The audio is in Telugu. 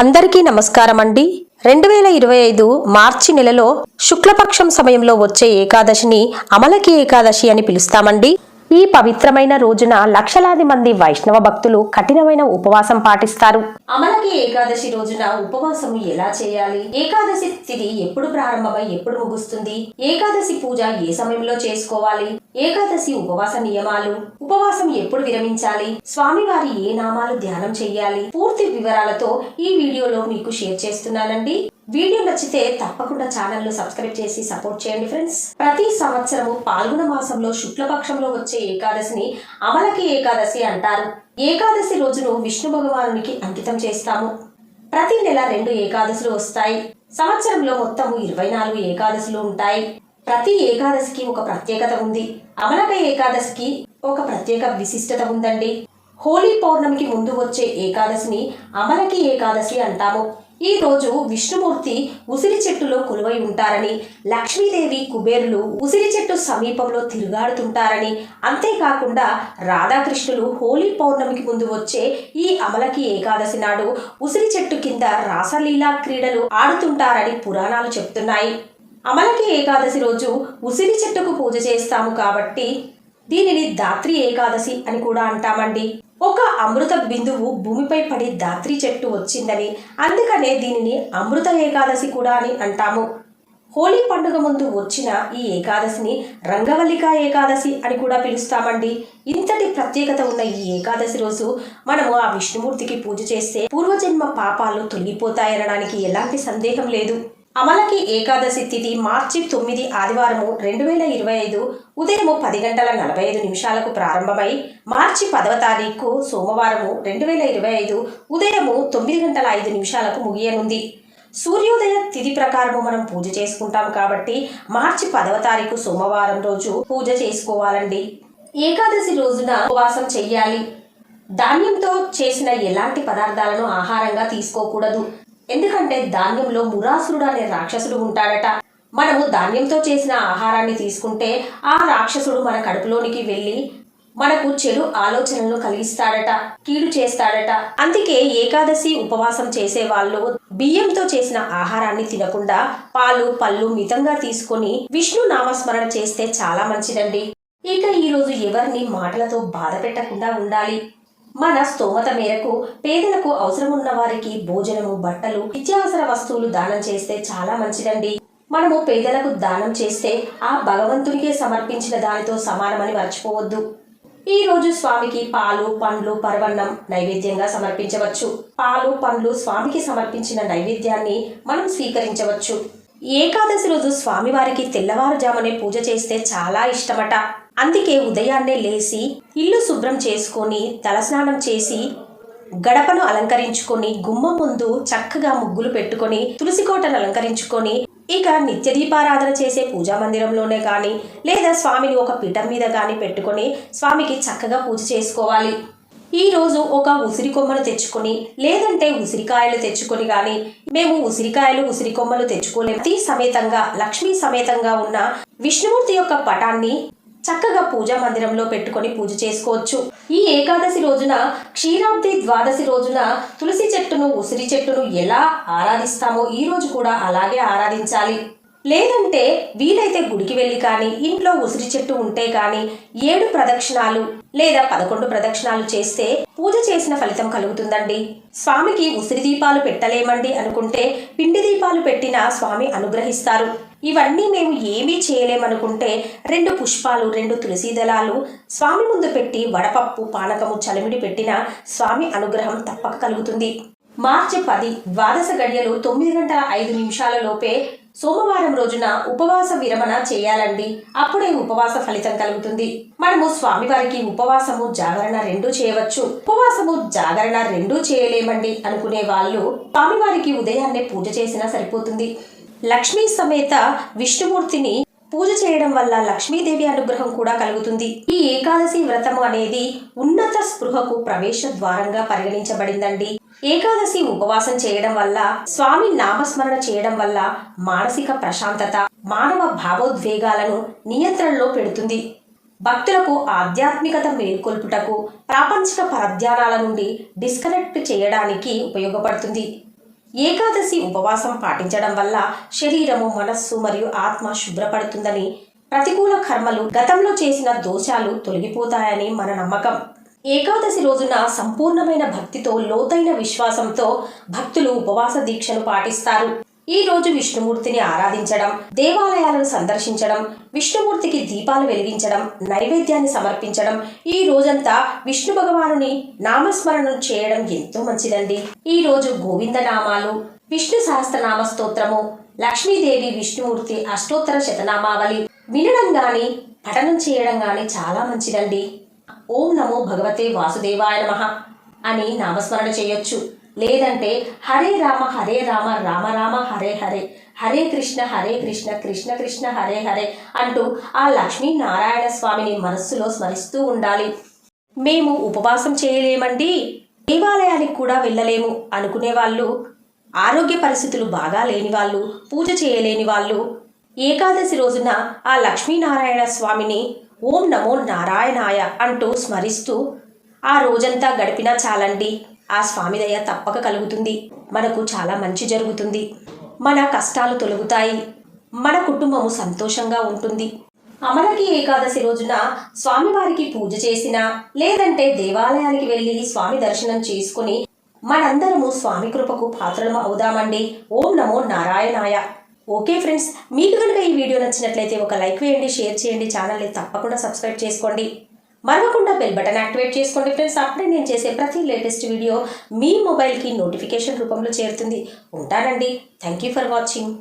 అందరికీ నమస్కారం అండి. రెండు వేల ఇరవై ఐదు మార్చి నెలలో శుక్లపక్షం సమయంలో వచ్చే ఏకాదశిని అమలకి ఏకాదశి అని పిలుస్తామండి. ఈ పవిత్రమైన రోజున లక్షలాది మంది వైష్ణవ భక్తులు కఠినమైన ఉపవాసం పాటిస్తారు. అమలకి ఏకాదశి రోజున ఉపవాసం ఎలా చేయాలి? ఏకాదశి తిథి ఎప్పుడు ప్రారంభమై ఎప్పుడు ముగుస్తుంది? ఏకాదశి పూజ ఏ సమయంలో చేసుకోవాలి? ఏకాదశి ఉపవాస నియమాలు. ఉపవాసం ఎప్పుడు విరమించాలి? స్వామివారి ఏ నామాలు ధ్యానం చేయాలి పూర్తి వివరాలతో ఈ వీడియోలో మీకు షేర్ చేస్తున్నానండి. వీడియో నచ్చితే తప్పకుండా ఛానల్ను సబ్స్క్రైబ్ చేసి సపోర్ట్ చేయండి ఫ్రెండ్స్. ప్రతి సంవత్సరము పాల్గొన మాసంలో శుక్లపక్షంలో వచ్చే ఏకాదశిని అమలకి ఏకాదశి అంటారు. ఏకాదశి రోజును విష్ణు భగవానునికి అంకితం చేస్తాము. ప్రతి నెల రెండు ఏకాదశులు వస్తాయి. సంవత్సరంలో మొత్తం ఇరవై నాలుగు ఏకాదశులు ఉంటాయి. ప్రతి ఏకాదశికి ఒక ప్రత్యేకత ఉంది. అమలక ఏకాదశికి ఒక ప్రత్యేక విశిష్టత ఉందండి. హోలీ పౌర్ణమికి ముందు వచ్చే ఏకాదశిని అమలకి ఏకాదశి అంటాము. ఈ రోజు విష్ణుమూర్తి ఉసిరి చెట్టులో కొలువై ఉంటారని లక్ష్మీదేవి కుబేరులు ఉసిరి చెట్టు సమీపంలో తిరుగాడుతుంటారని అంతేకాకుండా రాధాకృష్ణులు హోలీ పౌర్ణమికి ముందు వచ్చే ఈ అమలకి ఏకాదశి నాడు ఉసిరి చెట్టు కింద రాసలీలా క్రీడలు ఆడుతుంటారని పురాణాలు చెప్తున్నాయి. అమలకి ఏకాదశి రోజు ఉసిరి చెట్టుకు పూజ చేస్తాము కాబట్టి దీనిని దాత్రి ఏకాదశి అని కూడా అంటామండి. ఒక అమృత బిందువు భూమిపై పడి దాత్రి చెట్టు వచ్చిందని అందుకనే దీనిని అమృత ఏకాదశి కూడా అని అంటాము. హోలీ పండుగ ముందు వచ్చిన ఈ ఏకాదశిని రంగవల్లిక ఏకాదశి అని కూడా పిలుస్తామండి. ఇంతటి ప్రత్యేకత ఉన్న ఈ ఏకాదశి రోజు మనము ఆ విష్ణుమూర్తికి పూజ చేస్తే పూర్వజన్మ పాపాలు తొలగిపోతాయనడానికి ఎలాంటి సందేహం లేదు. అమలకి ఏకాదశి తిథి మార్చి తొమ్మిది ఆదివారము రెండు వేల ఇరవై ఐదు ఉదయం పది గంటల నలభై ఐదు నిమిషాలకు ప్రారంభమై మార్చి పదవ తారీఖు సోమవారము రెండు వేల ఇరవై ఐదు ఉదయము తొమ్మిది గంటల ఐదు నిమిషాలకు ముగియనుంది. సూర్యోదయ తిథి ప్రకారము మనం పూజ చేసుకుంటాం కాబట్టి మార్చి పదవ తారీఖు సోమవారం రోజు పూజ చేసుకోవాలండి. ఏకాదశి రోజున ఉపవాసం చెయ్యాలి. ధాన్యంతో చేసిన ఎలాంటి పదార్థాలను ఆహారంగా తీసుకోకూడదు. ఎందుకంటే ధాన్యంలో మురాసురుడు అనే రాక్షసుడు ఉంటాడట. మనము ధాన్యంతో చేసిన ఆహారాన్ని తీసుకుంటే ఆ రాక్షసుడు మన కడుపులోనికి వెళ్ళి మనకు చెడు ఆలోచనలను కలిగిస్తాడట కీడు చేస్తాడట. అందుకే ఏకాదశి ఉపవాసం చేసే వాళ్ళు బియ్యంతో చేసిన ఆహారాన్ని తినకుండా పాలు పళ్ళు మితంగా తీసుకొని విష్ణు నామస్మరణ చేస్తే చాలా మంచిదండి. ఇక ఈరోజు ఎవరిని మాటలతో బాధ పెట్టకుండా ఉండాలి? మన స్తోమత మేరకు పేదలకు అవసరం ఉన్న వారికి భోజనము బట్టలు నిత్యావసర వస్తువులు దానం చేస్తే చాలా మంచిదండి. మనము పేదలకు దానం చేస్తే ఆ భగవంతునికే సమర్పించిన దానితో సమానమని మర్చిపోవద్దు. ఈ రోజు స్వామికి పాలు పండ్లు పరవన్నం నైవేద్యంగా సమర్పించవచ్చు. పాలు పండ్లు స్వామికి సమర్పించిన నైవేద్యాన్ని మనం స్వీకరించవచ్చు. ఏకాదశి రోజు స్వామివారికి తెల్లవారుజామునే పూజ చేస్తే చాలా ఇష్టమట. అందుకే ఉదయాన్నే లేచి ఇల్లు శుభ్రం చేసుకొని తలస్నానం చేసి గడపను అలంకరించుకొని గుమ్మం ముందు చక్కగా ముగ్గులు పెట్టుకొని తులసి కోటను అలంకరించుకొని ఇక నిత్య దీపారాధన చేసే పూజా మందిరంలోనే కానీ లేదా స్వామిని ఒక పీఠం మీద కానీ పెట్టుకొని స్వామికి చక్కగా పూజ చేసుకోవాలి. ఈరోజు ఒక ఉసిరి కొమ్మను తెచ్చుకొని లేదంటే ఉసిరికాయలు తెచ్చుకొని కానీ మేము ఉసిరికాయలు ఉసిరి కొమ్మలు తెచ్చుకోలేము. అతి సమేతంగా లక్ష్మీ సమేతంగా ఉన్న విష్ణుమూర్తి యొక్క పటాన్ని చక్కగా పూజా మందిరంలో పెట్టుకొని పూజ చేసుకోవచ్చు. ఈ ఏకాదశి రోజున క్షీరాబ్ది ద్వాదశి రోజున తులసి చెట్టును ఉసిరి చెట్టును ఎలా ఆరాధిస్తామో ఈ రోజు కూడా అలాగే ఆరాధించాలి. లేదంటే వీలైతే గుడికి వెళ్ళి కానీ ఇంట్లో ఉసిరి చెట్టు ఉంటే కానీ ఏడు ప్రదక్షిణాలు లేదా పదకొండు ప్రదక్షిణాలు చేస్తే పూజ చేసిన ఫలితం కలుగుతుందండి. స్వామికి ఉసిరి దీపాలు పెట్టలేమండి అనుకుంటే పిండి దీపాలు పెట్టినా స్వామి అనుగ్రహిస్తారు. ఇవన్నీ మేము ఏమీ చేయలేమనుకుంటే రెండు పుష్పాలు రెండు తులసి దళాలు స్వామి ముందు పెట్టి వడపప్పు పానకము చలిమిడి పెట్టిన స్వామి అనుగ్రహం తప్పక కలుగుతుంది. మార్చి పది ద్వాదశ గడియలు తొమ్మిది గంటల ఐదు నిమిషాల లోపే సోమవారం రోజున ఉపవాస విరమణ చేయాలండి. అప్పుడే ఉపవాస ఫలితం కలుగుతుంది. మనము స్వామివారికి ఉపవాసము జాగరణ రెండూ చేయవచ్చు. ఉపవాసము జాగరణ రెండూ చేయలేమండి అనుకునే వాళ్ళు స్వామివారికి ఉదయాన్నే పూజ చేసినా సరిపోతుంది. లక్ష్మీ సమేత విష్ణుమూర్తిని పూజ చేయడం వల్ల లక్ష్మీదేవి అనుగ్రహం కూడా కలుగుతుంది. ఈ ఏకాదశి వ్రతము అనేది ఉన్నత స్పృహకు ప్రవేశ ద్వారంగా పరిగణించబడిందండి. ఏకాదశి ఉపవాసం చేయడం వల్ల స్వామి నామస్మరణ చేయడం వల్ల మానసిక ప్రశాంతత మానవ భావోద్వేగాలను నియంత్రణలో పెడుతుంది. భక్తులకు ఆధ్యాత్మికత మేల్కొల్పుటకు ప్రాపంచిక పరధ్యానాల నుండి డిస్కనెక్ట్ చేయడానికి ఉపయోగపడుతుంది. ఏకాదశి ఉపవాసం పాటించడం వల్ల శరీరము మనస్సు మరియు ఆత్మ శుభ్రపడుతుందని ప్రతికూల కర్మలు గతంలో చేసిన దోషాలు తొలగిపోతాయని మన నమ్మకం. ఏకాదశి రోజున సంపూర్ణమైన భక్తితో లోతైన విశ్వాసంతో భక్తులు ఉపవాస దీక్షను పాటిస్తారు. ఈ రోజు విష్ణుమూర్తిని ఆరాధించడం దేవాలయాలను సందర్శించడం విష్ణుమూర్తికి దీపాలు వెలిగించడం నైవేద్యాన్ని సమర్పించడం ఈ రోజంతా విష్ణు భగవానుని నామస్మరణం చేయడం ఎంతో మంచిదండి. ఈ రోజు గోవింద నామాలు విష్ణు సహస్రనామ స్తోత్రము లక్ష్మీదేవి విష్ణుమూర్తి అష్టోత్తర శతనామావళి వినడం గాని పఠనం చేయడం గాని చాలా మంచిదండి. ఓం నమో భగవతే వాసుదేవాయ నమ అని నామస్మరణ చేయొచ్చు. లేదంటే హరే రామ హరే రామ రామ రామ హరే హరే హరే కృష్ణ హరే కృష్ణ కృష్ణ కృష్ణ హరే హరే అంటూ ఆ లక్ష్మీ నారాయణ స్వామిని మనస్సులో స్మరిస్తూ ఉండాలి. మేము ఉపవాసం చేయలేమండి. దేవాలయానికి కూడా వెళ్ళలేము అనుకునే వాళ్ళు ఆరోగ్య పరిస్థితులు బాగా లేని వాళ్ళు పూజ చేయలేని వాళ్ళు ఏకాదశి రోజున ఆ లక్ష్మీనారాయణ స్వామిని ఓం నమో నారాయణాయ అంటూ స్మరిస్తూ ఆ రోజంతా గడిపినా చాలండి. ఆ స్వామి దయ తప్పక కలుగుతుంది. మనకు చాలా మంచి జరుగుతుంది. మన కష్టాలు తొలగుతాయి. మన కుటుంబము సంతోషంగా ఉంటుంది. అమలకి ఏకాదశి రోజున స్వామివారికి పూజ చేసినా లేదంటే దేవాలయానికి వెళ్ళి స్వామి దర్శనం చేసుకుని మనందరము స్వామి కృపకు పాత్రలము అవుదామండి. ఓం నమో నారాయణాయ. ఓకే ఫ్రెండ్స్ మీకు కనుక ఈ వీడియో నచ్చినట్లయితే ఒక లైక్ వేయండి షేర్ చేయండి ఛానల్ని తప్పకుండా సబ్స్క్రైబ్ చేసుకోండి. మరవకుండా బెల్ బటన్ యాక్టివేట్ చేసుకోండి ఫ్రెండ్స్ అప్పుడే నేను చేసే ప్రతి లేటెస్ట్ వీడియో మీ మొబైల్కి నోటిఫికేషన్ రూపంలో చేరుతుంది. ఉంటానండి. Thank you for watching